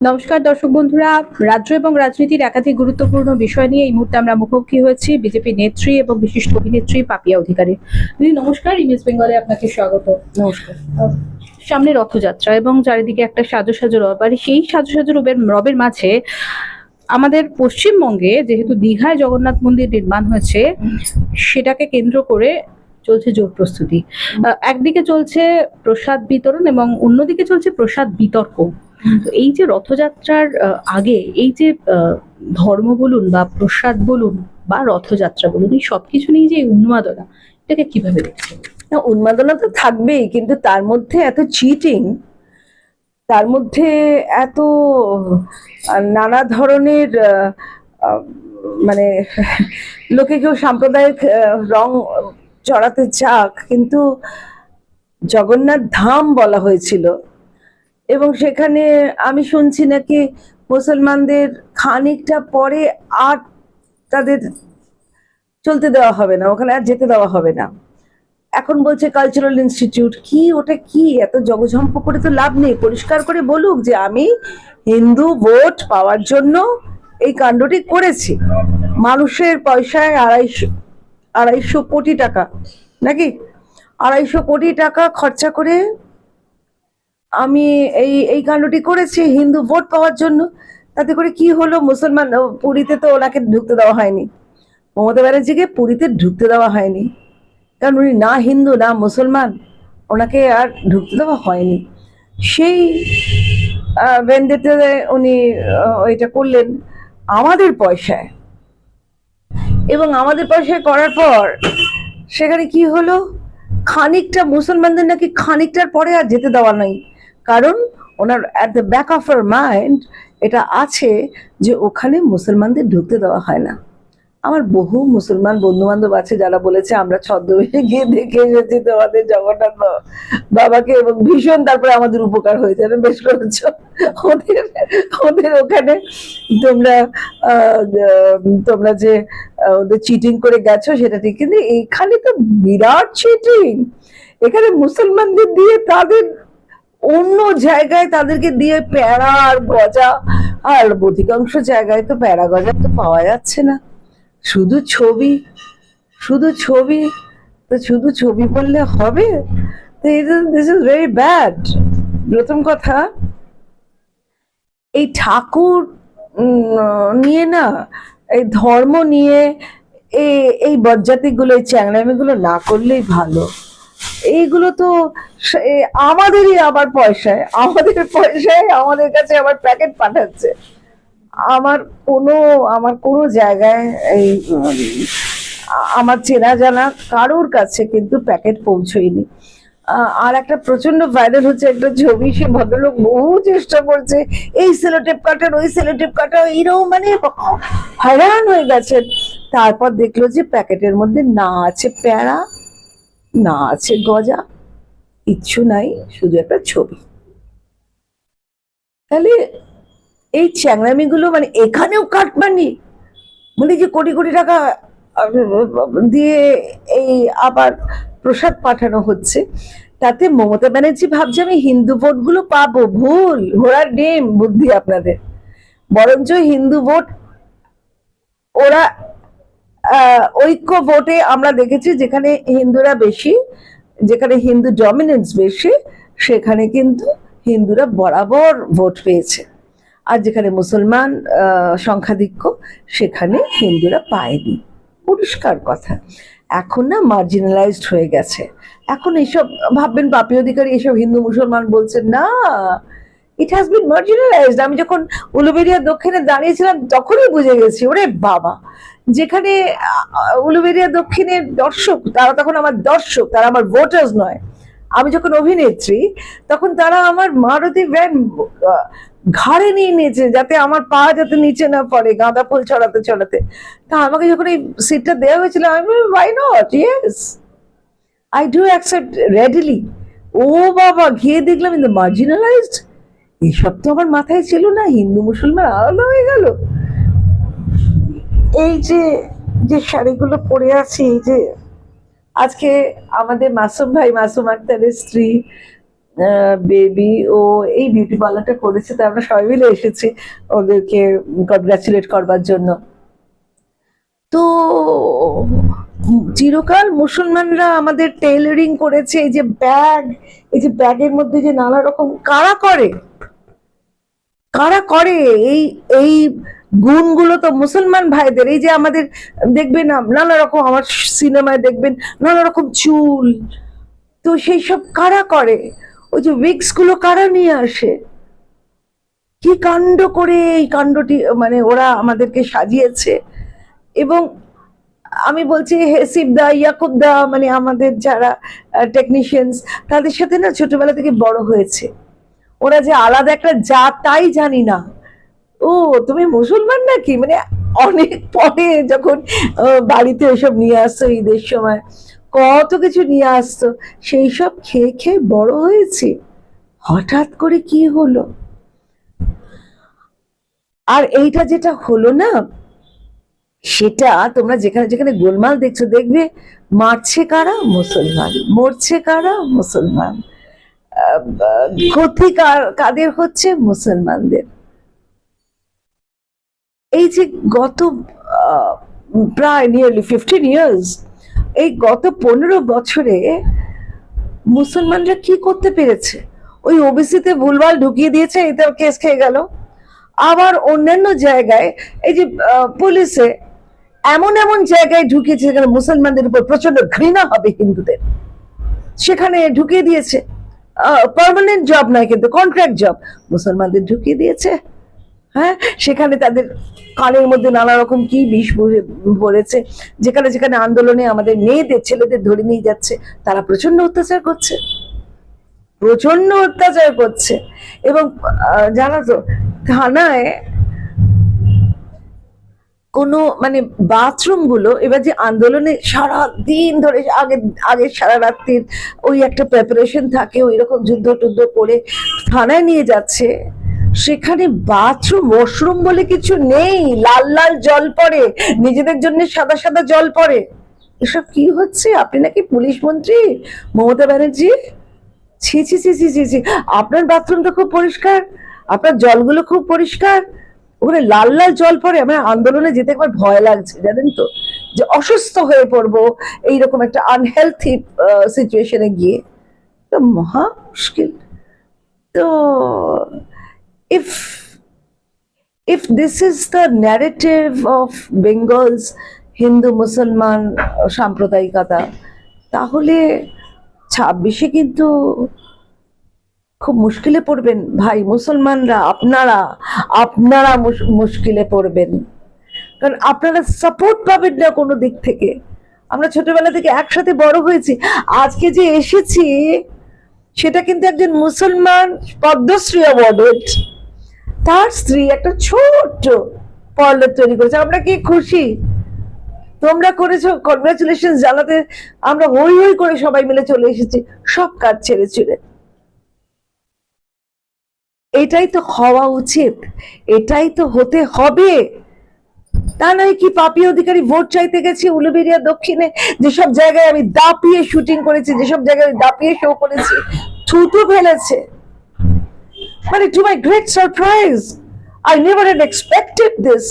নমস্কার দর্শক বন্ধুরা। রাজ্য এবং রাজনীতির একাধিক গুরুত্বপূর্ণ বিষয় নিয়ে এই মুহূর্তে আমরা মুখোমুখি হয়েছি বিজেপি নেত্রী এবং বিশিষ্ট অভিনেত্রী পাপিয়া অধিকারী। দিদি নমস্কার। ইমেজ বেঙ্গলে আপনাকে স্বাগত। নমস্কার। সামনে রথযাত্রা এবং চারিদিকে একটা সাজো সাজো রব। আর সেই সাজো সাজো রবের রবের মাঝে আমাদের পশ্চিমবঙ্গে যেহেতু দীঘায় জগন্নাথ মন্দির নির্মাণ হয়েছে সেটাকে কেন্দ্র করে চলছে জোর প্রস্তুতি। একদিকে চলছে প্রসাদ বিতরণ এবং অন্যদিকে চলছে প্রসাদ বিতর্ক। তো এই যে রথযাত্রার আগে এই যে ধর্ম বলুন বা প্রসাদ বলুন বা রথযাত্রা বলুন, এই সবকিছু নিয়ে যে উন্মাদনা, এটাকে কীভাবে দেখছেন? না, উন্মাদনা তো থাকবেই, কিন্তু তার মধ্যে এত চিটিং তার মধ্যে এত নানা ধরনের মানে লোকে কেউ সাম্প্রদায়িক রং চড়াতে চাক, কিন্তু জগন্নাথ ধাম বলা হয়েছিল। এবং সেখানে আমি শুনছি নাকি মুসলমানদের খানিকটা পরে আর তাদের চলতে দেওয়া হবে না, ওখানে আর যেতে দেওয়া হবে না। এখন বলছে কালচারাল ইনস্টিটিউট কি ওটা কি? এত জগঝম্প করে তো লাভ নেই। পরিষ্কার করে বলুক যে আমি হিন্দু ভোট পাওয়ার জন্য এই কাণ্ডটি করেছি। মানুষের পয়সায় আড়াইশো আড়াইশো কোটি টাকা, নাকি? আড়াইশো কোটি টাকা খরচা করে আমি এই এই কাণ্ডটি করেছি, হিন্দু ভোট পাওয়ার জন্য। তাতে করে কি হলো? মুসলমান পুরীতে তো ওনাকে ঢুকতে দেওয়া হয়নি। মমতা ব্যানার্জিকে পুরীতে ঢুকতে দেওয়া হয়নি। কারণ উনি না হিন্দু, না মুসলমান, ওনাকে আর ঢুকতে দেওয়া হয়নি। সেই ভেন্ডেতে উনি ওইটা করলেন আমাদের পয়সায়। এবং আমাদের পয়সায় করার পর সেখানে কি হলো? খানিকটা মুসলমানদের নাকি খানিকটার পরে আর যেতে দেওয়া নাই। কারণ ওনার at the back of her mind এটা আছে যে ওখানে মুসলমানদের ঢুকতে দেওয়া হয় না। আমার বহু মুসলমান বন্ধু বান্ধব আছে যারা বলেছে, আমরা ছদ্মবেশে গিয়ে দেখে এসেছি তোমাদের জগন্নাথ বাবাকে এবং ভীষণ তারপরে আমাদের উপকার হয়েছে। এটা বেশ করেছ। ওদের ওদের ওখানে তোমরা তোমরা যে ওদের চিটিং করে গেছো সেটা ঠিক, কিন্তু এখানে তো বিরাট চিটিং এখানে মুসলমানদের দিয়ে তাদের অন্য জায়গায় তাদেরকে দিয়ে প্যারা আর গজা, আর অধিকাংশ জায়গায় তো প্যারা গজা তো পাওয়া যাচ্ছে না। শুধু ছবি শুধু ছবি, তো শুধু ছবি বললে হবে? তো দিস ইজ ভেরি ব্যাড প্রথম কথা, এই ঠাকুর নিয়ে না, এই ধর্ম নিয়ে, এই বজ্জাতিগুলো এই চ্যাংড়ামিগুলো না করলেই ভালো। এইগুলো তো আমাদেরই আবার পয়সায়। আমাদের পয়সায় আমাদের কাছে আবার প্যাকেট পাঠাচ্ছে। আমার কোনো আমার কোনো জায়গায় এই, আমার চেনা জানা কারোর কাছে কিন্তু প্যাকেট পৌঁছয়নি। আর একটা প্রচণ্ড ভাইরাল হচ্ছে, একটা ছবি, সে ভদ্রলোক বহু চেষ্টা করছে, এই সেলোটেপ কাটার ওই সেলোটেপ কাটা এরকম মানে হয়রান হয়ে গেছেন। তারপর দেখল যে প্যাকেটের মধ্যে না আছে প্যারা না আছে গজা কিচ্ছু নাই, শুধু একটা ছবি। তাহলে এই চ্যাংরামিগুলো মানে এখানেও কাটমানি মানে যে কোটি কোটি টাকা দিয়ে এই আবার প্রসাদ পাঠানো হচ্ছে, তাতে মমতা ব্যানার্জি ভাবছে আমি হিন্দু ভোটগুলো পাবো, ভুল, ঘোড়ার ডিম, বুদ্ধি আপনাদের। বরঞ্চ হিন্দু ভোট, ওরা ঐক্য ভোটে আমরা দেখেছি যেখানে হিন্দুরা বেশি, যেখানে হিন্দু ডমিনেন্স বেশি, সেখানে কিন্তু হিন্দুরা বরাবর ভোট পেয়েছে। আর যেখানে মুসলমান সংখ্যাধিক্য, সেখানে হিন্দুরা পায়নি। পরিষ্কার কথা। এখন না মার্জিনালাইজড হয়ে গেছে। এখন এইসব, ভাববেন পাপি অধিকারী এসব হিন্দু মুসলমান বলছেন, না ইট হ্যাজ বিন মার্জিনালাইজড আমি যখন উলুবেরিয়া দক্ষিণে দাঁড়িয়েছিলাম, তখনই বুঝে গেছি, ওরে বাবা যেখানে উলুবেরিয়া দক্ষিণের দর্শক, তারা তখন আমার দর্শক, তারা আমার ভোটার্স নয়। আমি যখন অভিনেত্রী, তখন তারা আমার মারুতি ভ্যান ঘাড়ে নিয়ে নিয়েছে, যাতে আমার পা যাতে নিচে না পড়ে, গাঁদা ফুল ছড়াতে ছড়াতে। তা আমাকে যখন এই সিটটা দেওয়া হয়েছিল, আমি why not yes I do accept readily ও বাবা, গিয়ে দেখলাম ইন দ্য মার্জিনালাইজড এইসব তো আমার মাথায় ছিল না, হিন্দু মুসলমান আলাদা হয়ে গেল। এই যে যে শাড়িগুলো পরে আছি, এই যে আজকে আমাদের মাসুম ভাই, মাসুম আক্তারের স্ত্রী বেবি ও এই বিউটি পার্লারটা করেছে, তো আমরা সবাই মিলে এসেছি ওদেরকে কনগ্রাচুলেট করবার জন্য। তো চিরকাল মুসলমানরা আমাদের টেইলারিং করেছে, এই যে ব্যাগ এই যে ব্যাগের মধ্যে যে নানা রকম, কারা করে? কারা করে? এই এই গুণগুলো তো মুসলমান ভাইদের, এই যে আমাদের দেখবেন নানা রকম আমার সিনেমায় দেখবেন, নানা রকম চুল, তো সেই সব কারা করে? ওই যে উইক্সগুলো কারা নিয়ে আসে? কি কাণ্ড করে এই কাণ্ডটি মানে ওরা আমাদেরকে সাজিয়েছে? এবং আমি বলছি হেসিবদা ইয়াকুবদা মানে আমাদের যারা টেকনিশিয়ানস তাদের সাথে না ছোটবেলা থেকে বড় হয়েছে। ওরা যে আলাদা একটা জাত, তাই জানি না। ও, তুমি মুসলমান নাকি? মানে অনেক পরে যখন বাড়িতে ওসব নিয়ে আসতো ঈদের সময়, কত কিছু নিয়ে আসতো, সেই সব খেয়ে খেয়ে বড় হয়েছে। হঠাৎ করে কি হলো? আর এইটা যেটা হলো না, সেটা তোমরা যেখানে যেখানে গোলমাল দেখছ, দেখবে মারছে কারা? মুসলমান। মরছে কারা? মুসলমান। ক্ষতি কাদের হচ্ছে? মুসলমানদের। এই যে গত প্রায় নিয়ারলি ফিফটিন ইয়ার্স এই গত পনেরো বছরে মুসলমানরা কি করতে পেরেছে? ওই ওবিসিতে ভুলভাল ঢুকিয়ে দিয়েছে, এতে কেস খেয়ে গেল। আবার অন্যান্য জায়গায়, এই যে পুলিশে এমন এমন জায়গায় ঢুকিয়েছে যেখানে মুসলমানদের উপর প্রচণ্ড ঘৃণা হবে হিন্দুদের। সেখানে ঢুকিয়ে দিয়েছে। পার্মানেন্ট জব নয় কিন্তু কন্ট্রাক্ট জব মুসলমানদের ঢুকিয়ে দিয়েছে। হ্যাঁ? সেখানে তাদের কানের মধ্যে নানা রকম কি বিষ ভরে- ভরেছে। যেখানে যেখানে আন্দোলনে আমাদের মেয়েদের, ছেলেদের ধরে নিয়ে যাচ্ছে, তারা প্রচণ্ড অত্যাচার করছে। প্রচণ্ড অত্যাচার করছে। এবং জানো তো, থানায় কোনো মানে বাথরুমগুলো এবার যে আন্দোলনে সারা দিন ধরে আগে আগে সারা রাত্রির ওই একটা প্রিপারেশন থাকে, ওই রকম যুদ্ধ টুদ্ধ করে থানায় নিয়ে যাচ্ছে। সেখানে বাথরুম ওয়াশরুম বলে কিছু নেই। লাল লাল জল পড়ে। নিজেদের জন্য সাদা সাদা জল পড়ে। এসব কি হচ্ছে? আপনি নাকি পুলিশ মন্ত্রী? মমতা ব্যানার্জি? ছি ছি ছি ছি ছি ছি। আপনার বাথরুম তো খুব পরিষ্কার। আপনার জলগুলো খুব পরিষ্কার। ওখানে লাল লাল জল পড়ে। আমার আন্দোলনে যেতে একবার ভয় লাগছে, জানেন তো? যে অসুস্থ হয়ে পড়ব এইরকম একটা আনহেলথি সিচুয়েশনে গিয়ে। তো মহা মুশকিল। তো if if this is the narrative of Bengal's Hindu মুসলমান সাম্প্রদায়িকতা তাহলে ছাব্বিশে কিন্তু খুব মুশকিলে পড়বেন। ভাই, মুসলমানরা, আপনারা আপনারা মুশ- মুশকিলে পড়বেন। কারণ আপনারা সাপোর্ট পাবেন না কোনো দিক থেকে। আমরা ছোটবেলা থেকে একসাথে বড় হয়েছি। আজকে যে এসেছি, সেটা কিন্তু একজন মুসলমান পদ্মশ্রী অ্যাওয়ার্ডেড তার স্ত্রী একটা ছোট্ট পার্লার তৈরি করেছে। আমরা কি খুশি? তোমরা করেছ কনগ্রাচুলেশন জানাতে আমরা হই হই করে সবাই মিলে চলে এসেছি, সব কাজ ছেড়ে ছেড়ে এটাই তো হওয়া উচিত, এটাই তো হতে হবে। তা নয় কি পাপি অধিকারী ভোট চাইতে গেছি উলুবেরিয়া দক্ষিণে যেসব জায়গায় আমি দাপিয়ে শুটিং করেছি যেসব জায়গায় আমি দাপিয়ে শো করেছি, থুতু ফেলেছে। মানে to my great surprise I never had expected this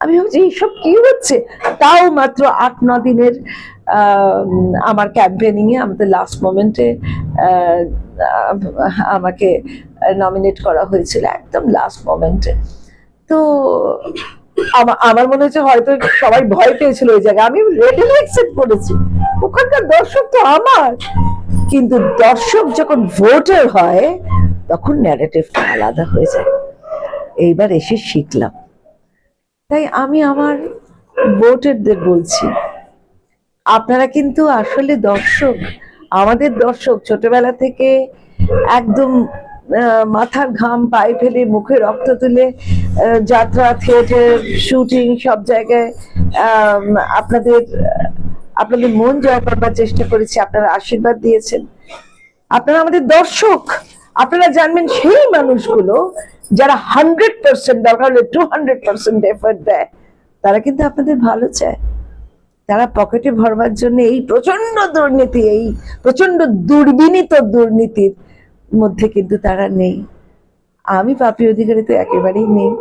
আমি ভাবছি এইসব কি হচ্ছে? তাও মাত্র আট, ন দিনের আমার ক্যাম্পেনিং এ, আমাদের লাস্ট মোমেন্টে আমাকে নমিনেট করা হয়েছিল, একদম লাস্ট মোমেন্টে তো আমার মনে হচ্ছে হয়তো সবাই ভয় পেয়েছিল ওই জায়গায়। আমি রেডি অ্যাকসেপ্ট করেছি। ওখানকার দর্শক তো আমার। কিন্তু দর্শক যখন ভোটার হয় তখন ন্যারেটিভটা আলাদা হয়ে যায়। এইবার এসে শিখলাম। তাই আমি আমার ভোটারদের বলছি, আপনারা কিন্তু আসলে দর্শক, আমাদের দর্শক ছোটবেলা থেকে একদম মাথার ঘাম পায়ে ফেলে মুখে রক্ত তুলে যাত্রা, থিয়েটার, শুটিং সব জায়গায় আপনাদের আপনাদের মন জয় করবার চেষ্টা করেছি, আপনারা আশীর্বাদ দিয়েছেন। আপনারা আমাদের দর্শক আপনারা জানবেন সেই মানুষগুলো যারা হান্ড্রেড পার্সেন্ট দরকার হলে টু হান্ড্রেড পার্সেন্ট এফার্ট দেয়, তারা কিন্তু আপনাদের ভালো চায়। তারা পকেটে ভরবার জন্য এই প্রচণ্ড দুর্নীতি, এই প্রচণ্ড দুর্বিনীত দুর্নীতির মধ্যে কিন্তু তারা নেই। আমি পাপি অধিকারী তো একেবারেই নেই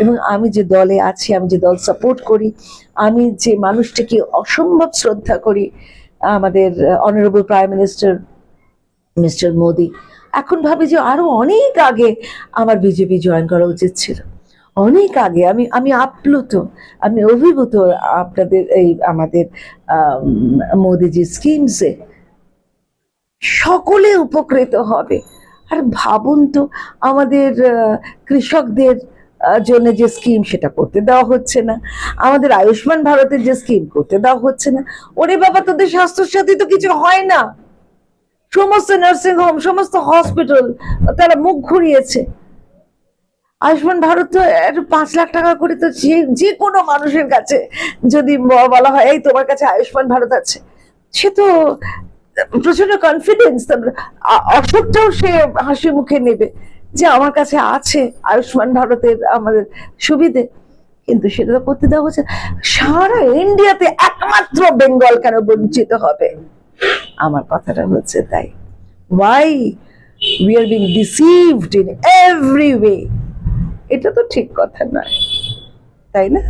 এবং আমি যে দলে আছি, আমি যে দল সাপোর্ট করি, আমি যে মানুষটাকে অসম্ভব শ্রদ্ধা করি, আমাদের honourable prime minister mister Modi এখন ভাবি যে আরও অনেক আগে আমার বিজেপি জয়েন করা উচিত ছিল। অনেক আগে আমি আমি আপ্লুত আমি অভিভূত আপনাদের এই আমাদের আম, মোদিজি স্কিমসে সকলে উপকৃত হবে। আর ভাবুন তো আমাদের কৃষকদের জন্য যে স্কিম সেটা করতে দেওয়া হচ্ছে না। আমাদের আয়ুষ্মান ভারতের যে স্কিম করতে দেওয়া হচ্ছে না। ওরে বাবা তোদের স্বাস্থ্যসাথী তো কিছু হয় না। সমস্ত নার্সিং হোম সমস্ত হসপিটাল তারা মুখ ঘুরিয়েছে। আয়ুষ্মান ভারত তো পাঁচ লাখ টাকা করে তো যে যে কোনো মানুষের কাছে যদি বলা হয়, এই তোমার কাছে আয়ুষ্মান ভারত আছে। সে তো প্রচণ্ড কনফিডেন্স অসুখটাও সে হাসি মুখে নেবে যে আমার কাছে আছে আয়ুষ্মান ভারতের আমাদের সুবিধে। কিন্তু সেটা তো করতে দেওয়া হচ্ছে সারা ইন্ডিয়াতে একমাত্র বেঙ্গল কেন বঞ্চিত হবে? আমার কথাটা হচ্ছে তাই। Why we are being deceived in every way এটা তো ঠিক কথা নয়, তাই না?